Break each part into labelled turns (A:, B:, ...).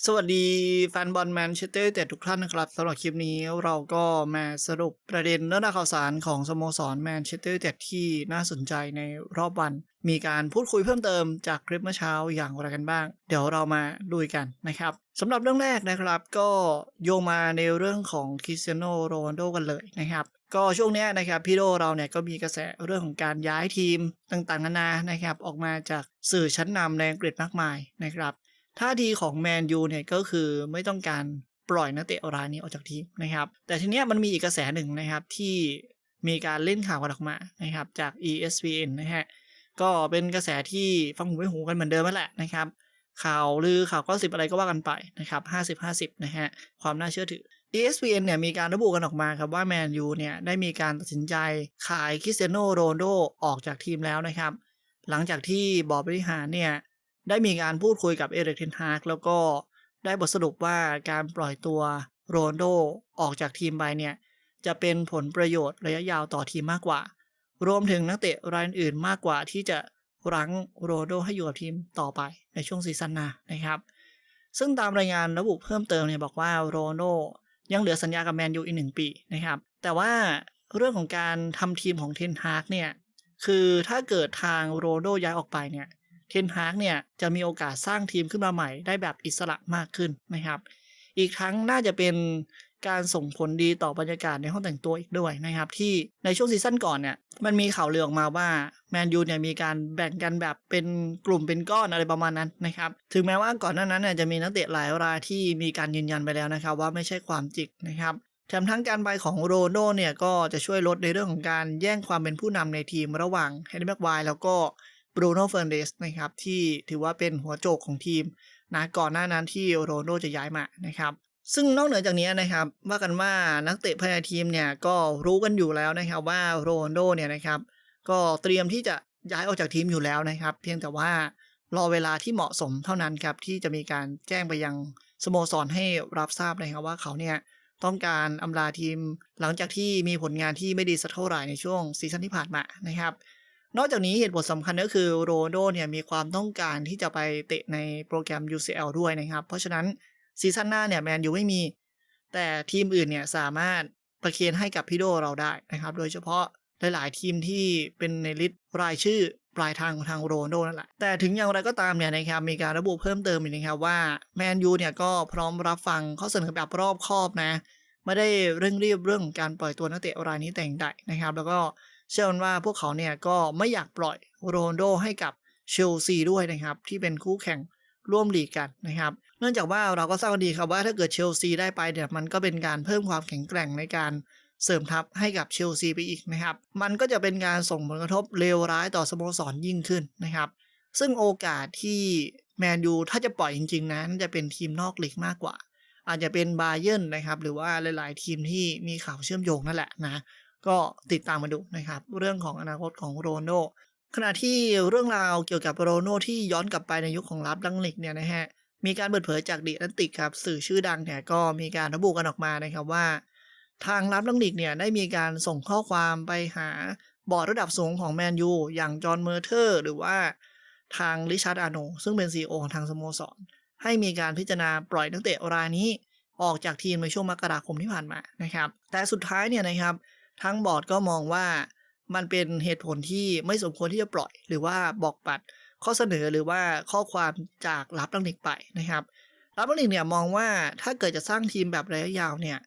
A: สวัสดีแฟนบอลแมนเชสเตอร์แต่ทุกท่านนะครับสำหรับคลิปนี้เราก็มาสรุปประเด็นเรื่องราวข่าวสารของสโมสรแมนเชสเตอร์แต่ที่น่าสนใจในรอบวัน มีการพูดคุยเพิ่มเติมจากคลิปเมื่อเช้าอย่างไรกันบ้าง เดี๋ยวเรามาดูกันนะครับสำหรับเรื่องแรกนะครับก็โยงมาในเรื่องของคริสเตียโนโรนัลโดกันเลยนะครับก็ช่วงนี้นะครับพี่โดเราเนี่ยก็มีกระแสเรื่องของการย้ายทีมต่างๆนานานะครับออกมาจากสื่อชั้นนำในอังกฤษมากมายนะครับ ท่าทีของแมนยูเนี่ยก็คือไม่ต้องการปล่อยนักเตะรายนี้ออกจากทีมนะครับ แต่ทีเนี้ยมันมีอีกกระแสหนึ่งนะครับที่มีการเล่นข่าวกันออกมานะครับจาก ESPN นะฮะก็เป็นกระแสที่ฟังหูไว้หูกันเหมือนเดิมนั่นแหละนะครับ ข่าวลือข่าวก็สิบอะไรก็ว่ากันไปนะครับ50 50นะฮะความน่าเชื่อถือ ESPN เนี่ยมีการระบุกันออกมาครับว่าแมนยูเนี่ยได้มีการตัดสินใจขายคริสเตียโนโรนโดออกจากทีมแล้วนะครับ หลังจากที่บอร์ดบริหารเนี่ย ได้มีการพูดคุยกับเอริกเทนฮากแล้วก็ได้บทสรุปว่าการปล่อยตัวโรนโดออกจากทีมไปเนี่ยจะเป็นผลประโยชน์ระยะยาวต่อทีมมากกว่า รวมถึงนักเตะรายอื่นมากกว่าที่จะรั้งโรนโดให้อยู่กับทีมต่อไปในช่วงซีซั่นหน้านะครับ ซึ่งตามรายงานระบุเพิ่มเติมเนี่ยบอกว่าโรนโดยังเหลือสัญญากับแมนยูอีกหนึ่งปีนะครับ แต่ว่าเรื่องของการทำทีมของเทนฮากเนี่ยคือถ้าเกิดทางโรนโดย้ายออกไปเนี่ย เทนฮากเนี่ยจะมีโอกาสสร้างทีมขึ้นมาใหม่ได้แบบอิสระมากขึ้นนะครับ อีกทั้งน่าจะเป็นการส่งผลดีต่อบรรยากาศในห้องแต่งตัวอีกด้วยนะครับ ที่ในช่วงซีซั่นก่อนเนี่ยมันมีข่าวเลือออกมาว่าแมนยูเนี่ยมีการแบ่งกันแบบเป็นกลุ่มเป็นก้อนอะไรประมาณนั้นนะครับ ถึงแม้ว่าก่อนหน้านั้นเนี่ยจะมีนักเตะหลายรายที่มีการยืนยันไปแล้วนะครับว่าไม่ใช่ความจริงนะครับแถมทั้งการไปของโรนโดเนี่ยก็จะช่วยลดในเรื่องของการแย่งความเป็นผู้นำในทีมระหว่างเฮนรี่แม็กไวแล้วก็ บรูโน่เฟอร์นเดสนะครับที่ถือว่าเป็นหัวโจกของทีมนะก่อนหน้านั้นที่โรนโดจะย้ายมานะครับซึ่งนอกเหนือจากนี้นะครับว่ากันว่านักเตะภายในทีมเนี่ยก็รู้กันอยู่แล้วนะครับว่าโรนโดเนี่ยนะครับก็เตรียมที่จะย้ายออกจากทีมอยู่แล้วนะครับ เพียงแต่ว่ารอเวลาที่เหมาะสมเท่านั้นครับที่จะมีการแจ้งไปยังสโมสรให้รับทราบนะครับว่าเขาเนี่ยต้องการอำลาทีมหลังจากที่มีผลงานที่ไม่ดีสักเท่าไหร่ในช่วงซีซั่นที่ผ่านมานะครับ นอกจากนี้เหตุผลสำคัญก็คือโรนโดเนี่ยมีความต้องการที่จะไปเตะในโปรแกรม UCL ด้วยนะครับ เพราะฉะนั้นซีซั่นหน้าเนี่ยแมนยูไม่มี แต่ทีมอื่นเนี่ยสามารถประเคนให้กับพี่โดเราได้นะครับ โดยเฉพาะหลาย ๆ ทีมที่เป็นในลิสต์รายชื่อปลายทางของทางโรนโดนั่นแหละ แต่ถึงอย่างไรก็ตามเนี่ยนะครับมีการระบุเพิ่มเติมอีกนะครับว่าแมนยูเนี่ยก็พร้อมรับฟังข้อเสนอแบบรอบคอบนะ ไม่ได้เร่งรีบเรื่องของการปล่อยตัวนักเตะรายนี้แต่งใดนะครับ แล้วก็ เชื่อว่าพวกเขาเนี่ยก็ไม่อยากปล่อยโรนโดให้กับเชลซีด้วยนะครับ ที่เป็นคู่แข่งร่วมลีกกันนะครับ เนื่องจากว่าเราก็ทราบกันดีครับว่าถ้าเกิดเชลซีได้ไปเนี่ยมันก็เป็นการเพิ่มความแข็งแกร่งในการเสริมทัพให้กับเชลซีไปอีกนะครับ มันก็จะเป็นการส่งผลกระทบเลวร้ายต่อสโมสรยิ่งขึ้นนะครับ ซึ่งโอกาสที่แมนยูถ้าจะปล่อยจริงๆ นั้นจะเป็นทีมนอกลีกมากกว่า อาจจะเป็นบาเยิร์นนะครับ หรือว่าหลายๆ ทีมที่มีข่าวเชื่อมโยงนั่นแหละนะ ก็ติดตามมาดูนะครับ เรื่องของอนาคตของโรนลโดขณะที่เรื่องราวเกี่ยวกับโรนลโดที่ย้อนกลับไปในยุคของรับดังลิกเนี่ยนะฮะมีการเปิดเผยจากดีแอตติกครับสื่อชื่อดังเนี่ยก็มีการระบุกันออกมานะครับว่า ทางรับดังลิกเนี่ยได้มีการส่งข้อความไปหาบอร์ดระดับสูงของแมนยูอย่างจอห์นเมอร์เทอร์หรือว่าทางริชาร์ดอาโนซึ่งเป็น CEO ของทางสโมสร ให้มีการพิจารณาปล่อยนักเตะรายนี้ออกจากทีมในช่วงมกราคมที่ผ่านมานะครับ แต่สุดท้ายเนี่ยนะครับ ทางบอร์ดก็มองว่ามันเป็นเหตุผลที่ไม่สมควรที่จะปล่อย หรือว่าบอกปัดข้อเสนอหรือว่าข้อความจากรับลังนิกไปนะครับรับลังนิกเนี่ยมองว่าถ้าเกิดจะสร้างทีมแบบระยะยาวเนี่ย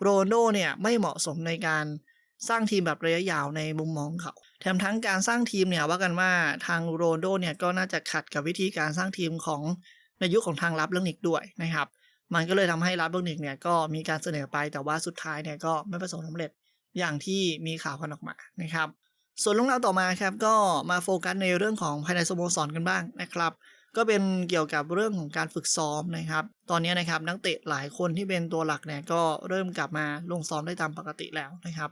A: โรนโดเนี่ยไม่เหมาะสมในการสร้างทีมแบบระยะยาวในมุมมองเขา แถมทั้งการสร้างทีมเนี่ยว่ากันว่าทางโรนโดเนี่ยก็น่าจะขัดกับวิธีการสร้างทีมของในยุคของทางรับลังนิกด้วยนะครับ มันก็เลยทำให้รับลังนิกเนี่ยก็มีการเสนอไปแต่ว่าสุดท้ายเนี่ยก็ไม่ประสบความสำเร็จ อย่างที่มีข่าวกันออกมานะครับ ส่วนเรื่องราวต่อมาครับก็มาโฟกัสในเรื่องของภายในสโมสรกันบ้างนะครับ ก็เป็นเกี่ยวกับเรื่องของการฝึกซ้อมนะครับ ตอนนี้นะครับนักเตะหลายคนที่เป็นตัวหลักเนี่ยก็เริ่มกลับมาลงซ้อมได้ตามปกติแล้วนะครับ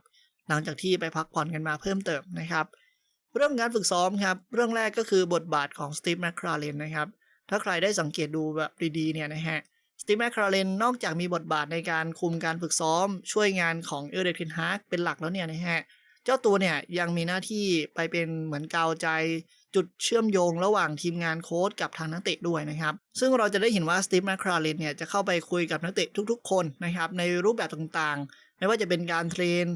A: หลังจากที่ไปพักผ่อนกันมาเพิ่มเติมนะครับ เรื่องการฝึกซ้อมครับเรื่องแรกก็คือบทบาทของสตีฟแมคคราเลนนะครับถ้าใครได้สังเกตดูแบบดีๆเนี่ยนะฮะ สตีฟแมคคาร์เรนนอกจากมีบทบาทในการคุมการฝึกซ้อม ช่วยงานของเอเดริกเทนฮาร์กเป็นหลักแล้วเนี่ยนะฮะ เจ้าตัวเนี่ยยังมีหน้าที่ไปเป็นเหมือนกาวใจจุดเชื่อมโยงระหว่างทีมงานโค้ชกับทางนักเตะด้วยนะครับ ซึ่งเราจะได้เห็นว่าสตีฟแมคคาราเลนเนี่ยจะเข้าไปคุยกับนักเตะทุกๆ คนนะครับในรูปแบบต่างๆ ไม่ว่าจะเป็นการเทรน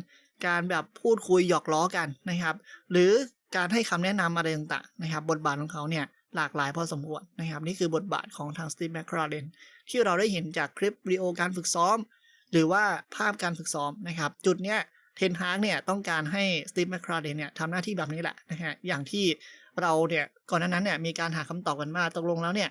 A: การแบบพูดคุยหยอกล้อกันนะครับ หรือการให้คำแนะนำอะไรต่างๆนะครับ บทบาทของเขาเนี่ย หลากหลายพอสมควรนะครับ นี่คือบทบาทของทางสตีฟแมคคราเลนที่เราได้เห็นจากคลิปวิดีโอการฝึกซ้อม หรือว่าภาพการฝึกซ้อมนะครับ จุดเนี้ยเทนฮากเนี่ยต้องการให้สตีฟแมคคราเลนเนี่ยทำหน้าที่แบบนี้แหละนะฮะอย่างที่เราเนี่ยก่อนหน้านั้นเนี่ยมีการหาคำตอบกันว่าตกลงแล้วเนี่ย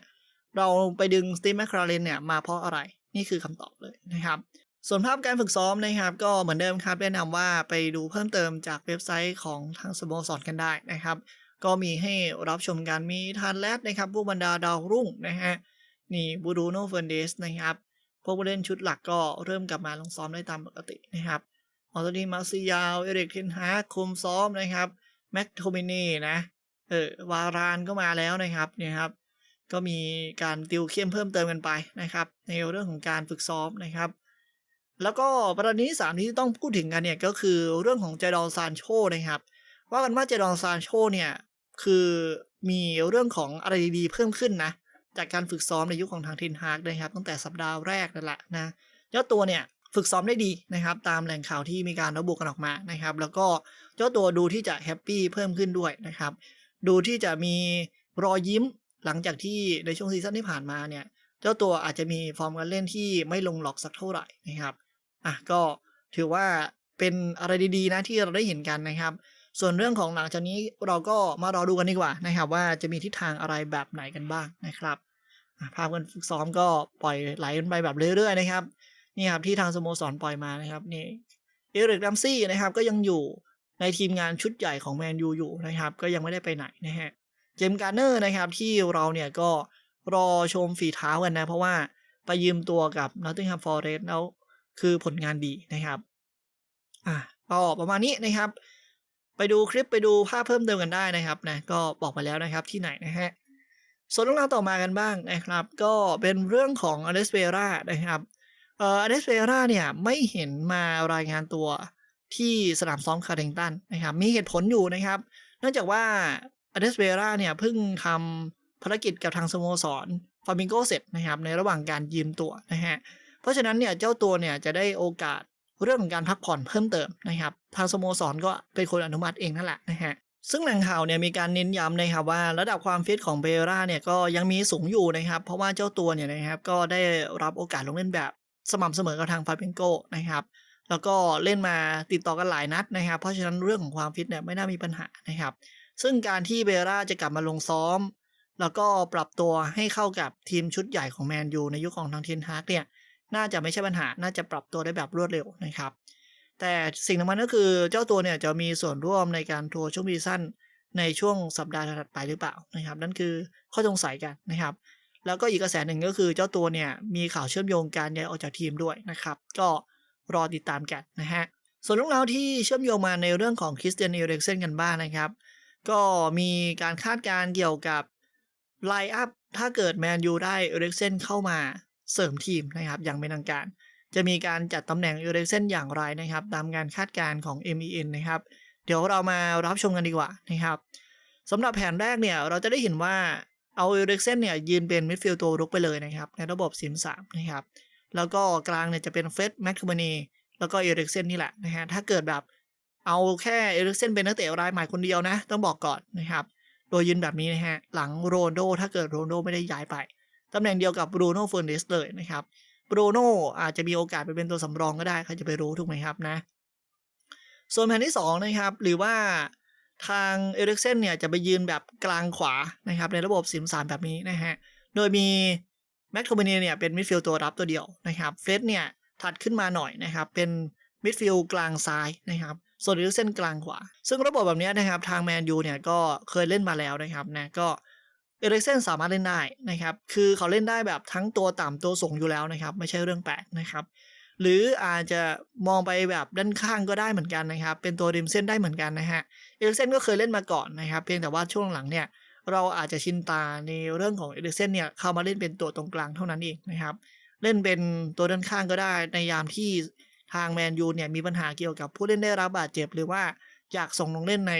A: เราไปดึงสตีฟแมคคราเลนเนี่ยมาเพราะอะไรนี่คือคำตอบเลยนะครับส่วนภาพการฝึกซ้อมนะครับ ก็เหมือนเดิมครับแนะนำว่าไปดูเพิ่มเติมจากเว็บไซต์ของทางสโมสรกันได้นะครับ ก็มีให้รับชมกันมีทานแรดนะครับพวกบรรดาดาวรุ่งนะฮะนี่บูรูโนเฟนเดสนะครับพวกผู้เล่นชุดหลักก็เริ่มกลับมาลงซ้อมได้ตามปกตินะครับออโตนีมาซิยาวเอริกเทนฮาคุมซ้อมนะครับแม็กโทมินีนะเออวารานก็มาแล้วนะครับเนี่ยครับ ก็มีการติวเข้มเพิ่มเติมกันไปนะครับ ในเรื่องของการฝึกซ้อมนะครับ แล้วก็ประเด็นที่สามที่ต้องพูดถึงกันเนี่ยก็คือเรื่องของเจดอนซานโชนะครับว่ากันว่าเจดอนซานโชเนี่ย คือมีเรื่องของอะไรดีๆเพิ่มขึ้นนะ จากการฝึกซ้อมในยุคของทางเทนฮากนะครับ ตั้งแต่สัปดาห์แรกนั่นแหละนะเจ้าตัวเนี่ยฝึกซ้อมได้ดีนะครับ ตามแหล่งข่าวที่มีการระบุกันออกมานะครับ แล้วก็เจ้าตัวดูที่จะแฮปปี้เพิ่มขึ้นด้วยนะครับ ดูที่จะมีรอยยิ้มหลังจากที่ในช่วงซีซั่นที่ผ่านมาเนี่ย เจ้าตัวอาจจะมีฟอร์มการเล่นที่ไม่ลงหลอกสักเท่าไหร่นะครับอะก็ถือว่าเป็นอะไรดีๆนะที่เราได้เห็นกันนะครับ ส่วนเรื่องของหลังจากนี้เราก็มารอดูกันดีกว่านะครับ ว่าจะมีทิศทางอะไรแบบไหนกันบ้างนะครับภาพการฝึกซ้อมก็ปล่อยไหลกันไปแบบเรื่อยๆนะครับนี่ครับที่ทางสโมสรปล่อยมานะครับนี่เอริกดัมซี่นะครับก็ยังอยู่ในทีมงานชุดใหญ่ของแมนยูอยู่นะครับ ก็ยังไม่ได้ไปไหนนะฮะเจมส์การ์เนอร์นะครับที่เราเนี่ยก็รอชมฝีเท้ากันนะ เพราะว่าไปยืมตัวกับนอตติงแฮมฟอร์เรสต์แล้วคือผลงานดีนะครับอะก็ประมาณนี้นะครับ ไปดูคลิปไปดูภาพเพิ่มเติมกันได้นะครับนะก็บอกไปแล้วนะครับที่ไหนนะฮะส่วนเรื่องราวต่อมากันบ้างนะครับ ก็เป็นเรื่องของอเดสเปรานะครับเอ่ออเดสเปราเนี่ยไม่เห็นมารายงานตัวที่สนามซ้อมคาร์เดงตันนะครับมีเหตุผลอยู่นะครับ เนื่องจากว่าอเดสเปราเนี่ยเพิ่งทำภารกิจกับทางสโมสรฟามิงโกเสร็จนะครับในระหว่างการยืมตัวนะฮะเพราะฉะนั้นเนี่ยเจ้าตัวเนี่ยจะได้โอกาส เรื่องของการพักผ่อนเพิ่มเติมนะครับทางสโมสรก็เป็นคนอนุมัติเองนั่นแหละนะฮะซึ่งแหล่งข่าวเนี่ยมีการเน้นย้ำนะครับว่าระดับความฟิตของเบร่าเนี่ยก็ยังมีสูงอยู่นะครับ เพราะว่าเจ้าตัวเนี่ยนะครับก็ได้รับโอกาสลงเล่นแบบสม่ำเสมอกับทางฟาเบนโกนะครับแล้วก็เล่นมาติดต่อกันหลายนัดนะครับ เพราะฉะนั้นเรื่องของความฟิตเนี่ยไม่น่ามีปัญหานะครับ ซึ่งการที่เบร่าจะกลับมาลงซ้อม แล้วก็ปรับตัวให้เข้ากับทีมชุดใหญ่ของแมนยูในยุคของทางเทนฮากเนี่ย น่าจะไม่ใช่ปัญหา น่าจะปรับตัวได้แบบรวดเร็วนะครับ แต่สิ่งสำคัญก็คือเจ้าตัวเนี่ยจะมีส่วนร่วมในการทัวร์ช่วงปีสั้นในช่วงสัปดาห์ถัดไปหรือเปล่านะครับ นั่นคือข้อสงสัยกันนะครับ แล้วก็อีกกระแสหนึ่งก็คือเจ้าตัวเนี่ยมีข่าวเชื่อมโยงการย้ายออกจากทีมด้วยนะครับ ก็รอติดตามกันนะฮะส่วนเรื่องราวที่เชื่อมโยงมาในเรื่องของคริสเตียนเอเร็กเซนกันบ้างนะครับ ก็มีการคาดการณ์เกี่ยวกับไลน์อัพถ้าเกิดแมนยูได้เอเร็กเซนเข้ามา เสริมทีมนะครับอย่างเป็นทางการ จะมีการจัดตำแหน่งเอเรกเซนอย่างไรนะครับ ตามการคาดการณ์ของ MEN นะครับ เดี๋ยวเรามารับชมกันดีกว่านะครับสำหรับแผนแรกเนี่ยเราจะได้เห็นว่าเอาเอเร็กเซนเนี่ยยืนเป็นมิดฟิลด์ตัวรุกไปเลยนะครับ ในระบบซิมสามนะครับแล้วก็กลางเนี่ยจะเป็นเฟรดแมคคาเบนีแล้วก็เอเร็กเซนนี่แหละนะฮะถ้าเกิดแบบเอาแค่เอร็กเซนเป็นนักเตะรายใหม่คนเดียวนะ ต้องบอกก่อนนะครับ โดยยืนแบบนี้นะฮะ หลังโรนโดถ้าเกิดโรนโดไม่ได้ย้ายไป ตำแหน่งเดียวกับบรูโน่เฟอร์เนสเลยนะครับบรูโน่อาจจะมีโอกาสไปเป็นตัวสำรองก็ได้ใครจะไปรู้ถูกไหมครับนะส่วนแผนที่2นะครับหรือว่าทางเอริกเซนเนี่ยจะไปยืนแบบกลางขวานะครับในระบบสิมสามแบบนี้นะฮะโดยมีแม็กโทเบเนีเนี่ยเป็นมิดฟิลด์ตัวรับตัวเดียวนะครับเฟสเนี่ยถัดขึ้นมาหน่อยนะครับเป็นมิดฟิลด์กลางซ้ายนะครับส่วนเอริกเซนกลางขวาซึ่งระบบแบบนี้นะครับทางแมนยูเนี่ยก็เคยเล่นมาแล้วนะครับนะก็ เอริกเซนสามารถเล่นได้นะครับ คือเขาเล่นได้แบบทั้งตัวต่ำตัวสูงอยู่แล้วนะครับ ไม่ใช่เรื่องแปลกนะครับ หรืออาจจะมองไปแบบด้านข้างก็ได้เหมือนกันนะครับ เป็นตัวริมเส้นได้เหมือนกันนะฮะ เอริกเซนก็เคยเล่นมาก่อนนะครับ เพียงแต่ว่าช่วงหลังเนี่ยเราอาจจะชินตาในเรื่องของเอริกเซนเนี่ยเข้ามาเล่นเป็นตัวตรงกลางเท่านั้นเองนะครับ เล่นเป็นตัวด้านข้างก็ได้ในยามที่ทางแมนยูเนี่ยมีปัญหาเกี่ยวกับผู้เล่นได้รับบาดเจ็บหรือว่าอยากส่งลงเล่นใน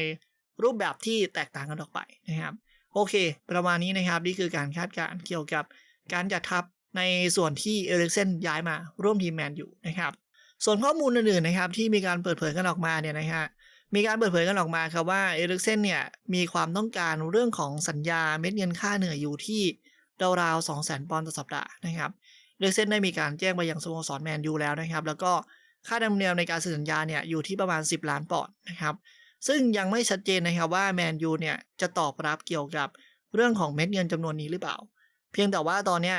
A: รูปแบบที่แตกต่างกันออกไปนะครับ โอเค ประมาณนี้นะครับ นี่คือการคาดการณ์เกี่ยวกับการจัดทัพในส่วนที่เอริกเซนย้ายมาร่วมทีมแมนอยู่นะครับ ส่วนข้อมูลอื่นๆนะครับที่มีการเปิดเผยกันออกมาเนี่ยนะฮะมีการเปิดเผยกันออกมาครับว่าเอริกเซนเนี่ยมีความต้องการเรื่องของสัญญาเม็ดเงินค่าเหนื่อยอยู่ที่ราวๆ2 0 0 0 0 0ปอนด์ต่อสัปดาห์นะครับเอริกเซนได้มีการแจ้งไปยังสโมสรแมนยูแล้วนะครับ แล้วก็ค่าธรรมเนียมในการเซ็นสัญญาเนี่ยอยู่ที่ประมาณ 10 ล้านปอนด์นะครับ ซึ่งยังไม่ชัดเจนนะครับว่าแมนยูเนี่ยจะตอบรับเกี่ยวกับเรื่องของเม็ดเงินจำนวนนี้หรือเปล่า เพียงแต่ว่าตอนเนี้ย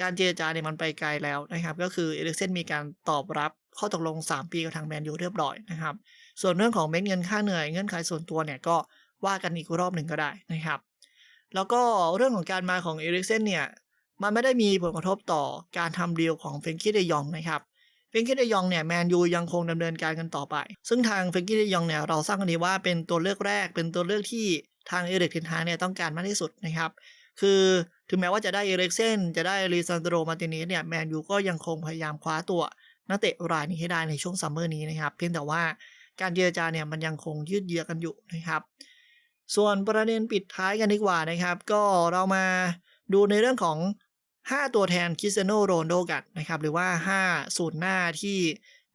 A: การเจรจาเนี่ยมันไปไกลแล้วนะครับ ก็คือเอริกเซนมีการตอบรับข้อตกลง 3 ปีกับทางแมนยูเรียบร้อยนะครับ ส่วนเรื่องของเม็ดเงินค่าเหนื่อยเงื่อนไขส่วนตัวเนี่ยก็ว่ากันอีกรอบหนึ่งก็ได้นะครับ แล้วก็เรื่องของการมาของเอริกเซนเนี่ยมันไม่ได้มีผลกระทบต่อการทำดีลของเฟนกี้เดยองนะครับ เฟนกี้เดยองเนี่ยแมนยูยังคงดำเนินการกันต่อไป ซึ่งทางเฟนกี้เดยองเนี่ยเราสร้างกันดีว่าเป็นตัวเลือกแรก เป็นตัวเลือกที่ทางเอริกเทนฮาเนี่ยต้องการมากที่สุดนะครับ คือถึงแม้ว่าจะได้เอริกเซนจะได้ลีซานโดรมาตินสเนี่ยแมนยูก็ยังคงพยายามคว้าตัวนักเตะรายนี้ให้ได้ในช่วงซัมเมอร์นี้นะครับ เพียงแต่ว่าการเจรจาเนี่ยมันยังคงยืดเยื้อกันอยู่นะครับ ส่วนประเด็นปิดท้ายกันดีกว่านะครับ ก็เรามาดูในเรื่องของ 5 ตัวแทนคริสเตียโนโรนโดกันนะครับ หรือว่า 5 สูตรหน้าที่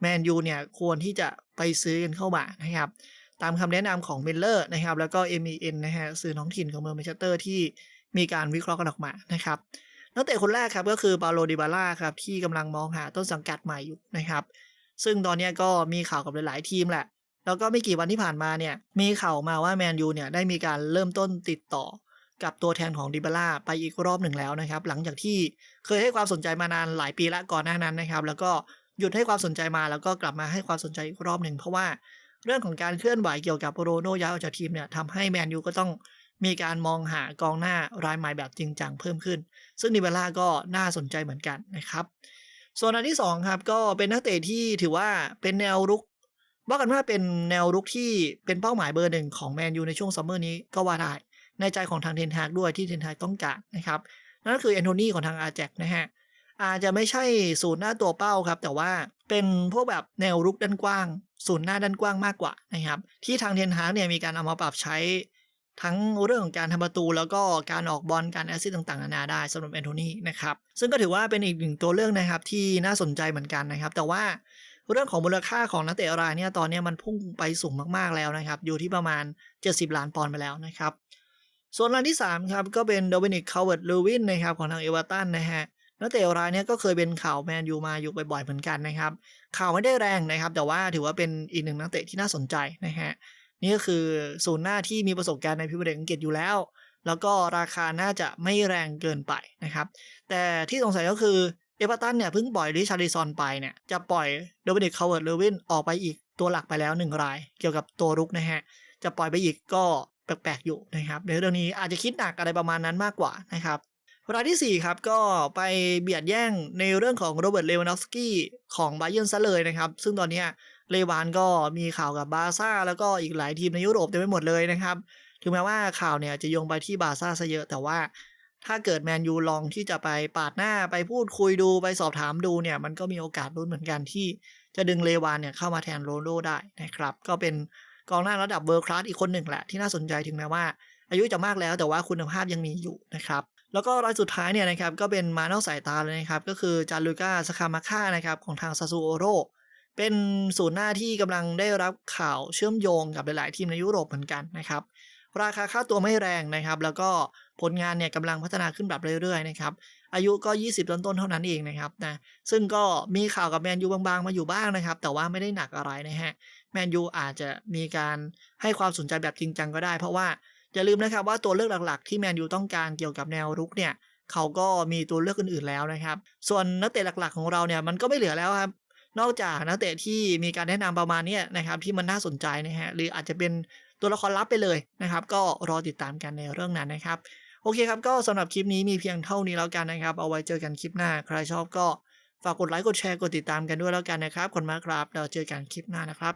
A: แมนยูเนี่ยควรที่จะไปซื้อกันเข้ามานะครับ ตามคำแนะนำของเมลเลอร์นะครับ แล้วก็ MEN นะฮะสื่อท้องถิ่นของเมืองแมนเชสเตอร์ที่มีการวิเคราะห์กันออกมานะครับนักเตะคนแรกครับก็คือปาโลดิบาล่าครับที่กำลังมองหาต้นสังกัดใหม่อยู่นะครับ ซึ่งตอนนี้ก็มีข่าวกับหลาย ๆ ทีมแหละแล้วก็ไม่กี่วันที่ผ่านมาเนี่ยมีข่าวมาว่าแมนยูเนี่ยได้มีการเริ่มต้นติดต่อ กับตัวแทนของดิบาล่าไปอีกรอบหนึ่งแล้วนะครับ หลังจากที่เคยให้ความสนใจมานานหลายปีละก่อนหน้านั้นนะครับ แล้วก็หยุดให้ความสนใจมาแล้วก็กลับมาให้ความสนใจอีกรอบหนึ่งเพราะว่าเรื่องของการเคลื่อนไหวเกี่ยวกับโรโนย้ายออกจากทีมเนี่ยทำให้แมนยูก็ต้องมีการมองหากองหน้ารายใหม่แบบจริงจังเพิ่มขึ้น ซึ่งดิบาล่าก็น่าสนใจเหมือนกันนะครับ ส่วนอันที่2ครับก็เป็นนักเตะที่ถือว่าเป็นแนวรุกว่ากันว่าเป็นแนวรุกที่เป็นเป้าหมายเบอร์หนึ่งของแมนยูในช่วงซัมเมอร์นี้ก็ว่าได้ ในใจของทางเทนฮากด้วยที่เทนฮากต้องการนะครับนั่นก็คือแอนโทนีของทางอาแจกนะฮะอาจจะไม่ใช่ศูนย์หน้าตัวเป้าครับ แต่ว่าเป็นพวกแบบแนวรุกด้านกว้าง ศูนย์หน้าด้านกว้างมากกว่านะครับ ที่ทางเทนฮากเนี่ยมีการเอามาปรับใช้ ทั้งเรื่องของการทำประตู แล้วก็การออกบอลการแอสซิสต์ต่างๆนานาได้สำหรับแอนโทนีนะครับ ซึ่งก็ถือว่าเป็นอีกหนึ่งตัวเลือกนะครับที่น่าสนใจเหมือนกันนะครับ แต่ว่าเรื่องของมูลค่าของนักเตะรายเนี่ยตอนนี้มันพุ่งไปสูงมากๆแล้วนะครับ อยู่ที่ประมาณ 70 ล้านปอนด์ไปแล้วนะครับ ส่วนรายที่ 3 ครับ ก็เป็นโดมินิกคาร์เวิร์ดลูวินนะครับของทางเอเวอร์ตันนะฮะนักเตะรายนี้ก็เคยเป็นข่าวแมนยูมาอยู่บ่อยๆเหมือนกันนะครับ ข่าวไม่ได้แรงนะครับ แต่ว่าถือว่าเป็นอีกหนึ่งนักเตะที่น่าสนใจนะฮะนี่ก็คือศูนย์หน้าที่มีประสบการณ์ในพรีเมียร์ลีกอังกฤษอยู่แล้ว แล้วก็ราคาน่าจะไม่แรงเกินไปนะครับ แต่ที่สงสัยก็คือเอเวอร์ตันเนี่ยเพิ่งปล่อยริชาร์ดิซอนไปเนี่ยจะปล่อยโดมินิกคาร์เวิร์ดลูวินออกไปอีกตัวหลักไปแล้วหนึ่งราย เกี่ยวกับตัวรุกนะฮะจะปล่อยไปอีกก็ แปลกๆอยู่นะครับในเรื่องนี้อาจจะคิดหนักอะไรประมาณนั้นมากกว่านะครับรายที่ 4 ครับ ก็ไปเบียดแย่งในเรื่องของโรเบิร์ตเลวานอฟสกี้ของไบเยนซะเลยนะครับ ซึ่งตอนนี้เลวานก็มีข่าวกับบาซ่าแล้วก็อีกหลายทีมในยุโรปเต็มไปหมดเลยนะครับ ถึงแม้ว่าข่าวเนี่ยจะโยงไปที่บาซ่าซะเยอะ แต่ว่าถ้าเกิดแมนยูลองที่จะไปปาดหน้าไปพูดคุยดูไปสอบถามดูเนี่ย มันก็มีโอกาสลุ้นเหมือนกันที่จะดึงเลวานเนี่ยเข้ามาแทนโรนลโดได้นะครับ ก็เป็น กองหน้าระดับเบอร์คลาสอีกคนหนึ่งแหละที่น่าสนใจถึงแม้ว่า อายุจะมากแล้วแต่ว่าคุณภาพยังมีอยู่นะครับแล้วก็รายสุดท้ายเนี่ยนะครับก็เป็นมานอกสายตาเลยนะครับก็คือจารุก้าสคามาค่านะครับของทางซาซูโอโรเป็นศูนย์หน้าที่กำลังได้รับข่าวเชื่อมโยงกับหลาย ๆ ทีมในยุโรปเหมือนกันนะครับราคาค่าตัวไม่แรงนะครับแล้วก็ผลงานเนี่ยกำลังพัฒนาขึ้นแบบเรื่อย ๆ นะครับ อายุก็ 20 ต้นๆเท่านั้นเองนะครับนะซึ่งก็มีข่าวกับแมนยูบางๆ มาอยู่บ้างนะครับ แต่ว่าไม่ได้หนักอะไรนะฮะ แมนยูอาจจะมีการให้ความสนใจแบบจริงจังก็ได้ เพราะว่าอย่าลืมนะครับว่าตัวเลือกหลักๆที่แมนยูต้องการเกี่ยวกับแนวรุกเนี่ยเขาก็มีตัวเลือกอื่นๆแล้วนะครับ ส่วนนักเตะหลักๆของเราเนี่ยมันก็ไม่เหลือแล้วครับนอกจากนักเตะที่มีการแนะนำประมาณนี้นะครับที่มันน่าสนใจนะฮะหรืออาจจะเป็นตัวละครลับไปเลยนะครับ ก็รอติดตามกันในเรื่องนั้นนะครับ โอเคครับ ก็สำหรับคลิปนี้มีเพียงเท่านี้แล้วกันนะครับ เอาไว้เจอกันคลิปหน้า ใครชอบก็ ฝากกดไลค์กดแชร์กดติดตามกันด้วยแล้วกันนะครับขอบคุณมากครับ เราเจอกันคลิปหน้านะครับ